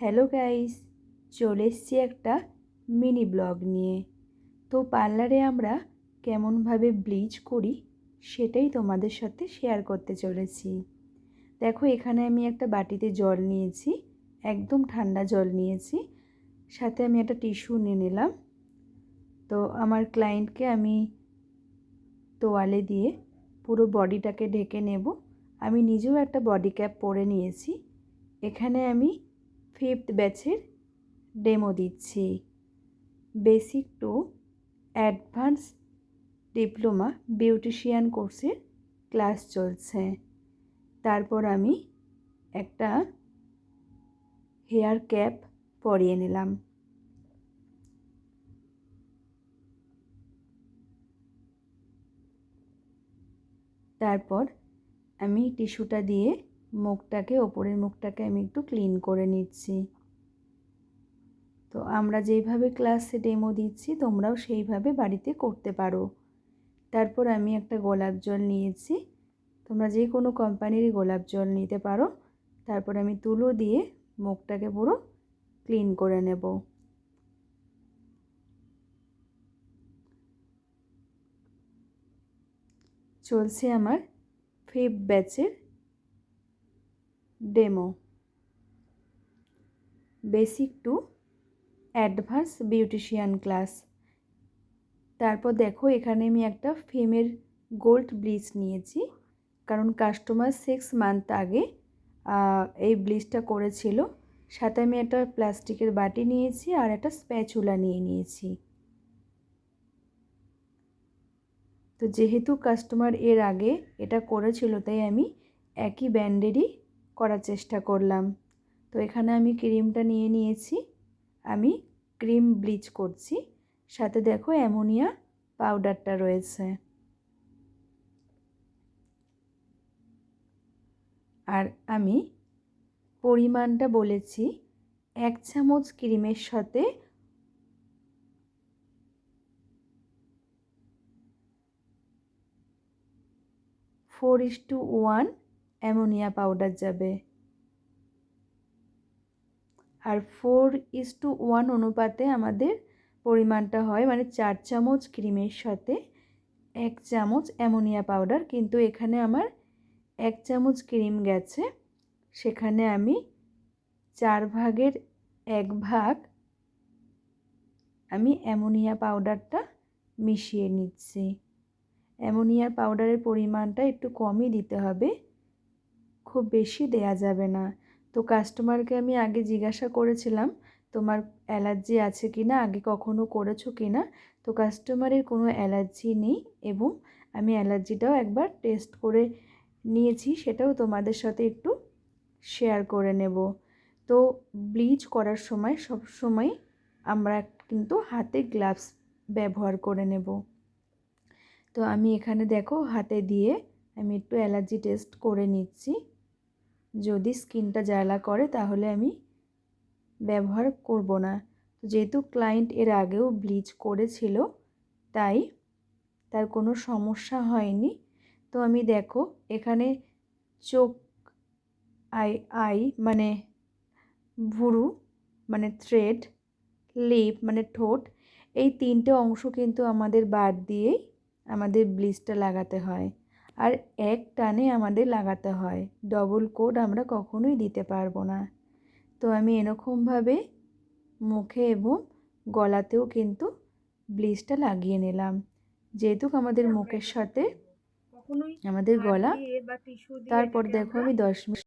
Hello guys, চলে এসছি একটা মিনি ব্লগ নিয়ে। তো পার্লারে আমরা কেমনভাবে ব্লিচ করি সেটাই তোমাদের সাথে শেয়ার করতে চলেছি। দেখো, এখানে আমি একটা বাটিতে জল নিয়েছি, একদম ঠান্ডা জল নিয়েছি। সাথে আমি একটা টিস্যু নিয়ে নিলাম। তো আমার ক্লায়েন্টকে আমি তোয়ালে দিয়ে পুরো বডিটাকে ঢেকে নেব। আমি নিজেও একটা বডি ক্যাপ পরে নিয়েছি। এখানে আমি ফিফথ ব্যাচের ডেমো দিচ্ছি। Basic to advance diploma beautician কোর্সের ক্লাস চলছে। তারপর আমি একটা হেয়ার ক্যাপ পরিয়ে নিলাম। তারপর আমি টিস্যুটা দিয়ে মুখটাকে, ওপরের মুখটাকে আমি একটু ক্লিন করে নিচ্ছি। তো আমরা যেইভাবে ক্লাসে ডেমো দিচ্ছি, তোমরাও সেইভাবে বাড়িতে করতে পারো। তারপর আমি একটা গোলাপ জল নিয়েছি। তোমরা যে কোনো কোম্পানিরই গোলাপ জল নিতে পারো। তারপর আমি তুলো দিয়ে মুখটাকে পুরো ক্লিন করে নেব। চলছে আমার ফিফ ব্যাচের demo basic to advance beautician class তারপর দেখো, এখানে আমি একটা ফেমের গোল্ড ব্লিচ নিয়েছি। কারণ কাস্টমার সিক্স মান্থ আগে এই ব্লিচটা করেছিল। সাথে আমি একটা প্লাস্টিকের বাটি নিয়েছি আর একটা স্প্যাচুলা নিয়ে নিয়েছি। তো যেহেতু কাস্টমার এর আগে এটা করেছিল, তাই আমি একই ব্যান্ডেরই করার চেষ্টা করলাম। তো এখানে আমি ক্রিমটা নিয়ে নিয়েছি। আমি ক্রিম ব্লিচ করছি। সাথে দেখো অ্যামোনিয়া পাউডারটা রয়েছে। আর আমি পরিমাণটা বলেছি, এক চামচ ক্রিমের সাথে four is to one ammonia powder যাবে। আর ফোর ইস টু ওয়ান অনুপাতে আমাদের পরিমাণটা হয় মানে চার চামচ ক্রিমের সাথে এক চামচ অ্যামোনিয়া পাউডার। কিন্তু এখানে আমার এক চামচ ক্রিম গেছে, সেখানে আমি চার ভাগের এক ভাগ আমি অ্যামোনিয়া পাউডারটা মিশিয়ে নিচ্ছি। অ্যামোনিয়া পাউডারের পরিমাণটা একটু কমই দিতে হবে। খুব বেশি দেয়া যাবে না। তো কাস্টমারকে আমি আগে জিজ্ঞাসা করেছিলাম, তোমার অ্যালার্জি আছে কি না আগে কখনো করেছ কি না তো কাস্টমারের কোনো অ্যালার্জি নেই এবং আমি অ্যালার্জিটাও একবার টেস্ট করে নিয়েছি, সেটাও তোমাদের সাথে একটু শেয়ার করে নেব। তো ব্লিচ করার সময় সব সময় আমরা কিন্তু হাতে গ্লাভস ব্যবহার করে নেব। তো আমি এখানে দেখো, হাতে দিয়ে আমি একটু অ্যালার্জি টেস্ট করে নিচ্ছি। যদি স্কিনটা জ্বালা করে, তাহলে আমি ব্যবহার করব না। তো যেহেতু ক্লায়েন্ট এর আগেও ব্লিচ করেছিল, তাই তার কোনো সমস্যা হয়নি। তো আমি দেখো, এখানে চোখ, আই আই মানে ভুরু মানে থ্রেড লিপ মানে ঠোঁট, এই তিনটে অংশ কিন্তু আমাদের বাদ দিয়েই আমাদের ব্লিচটা লাগাতে হয়। আর এক টানে আমাদের লাগাতে হয়। ডবল কোড আমরা কখনোই দিতে পারব না। তো আমি এরকমভাবে মুখে এবং গলাতেও কিন্তু ব্লিচটা লাগিয়ে নিলাম। যেহেতু আমাদের মুখের সাথে আমাদের গলা তারপর দেখো আমি দশ মিনিট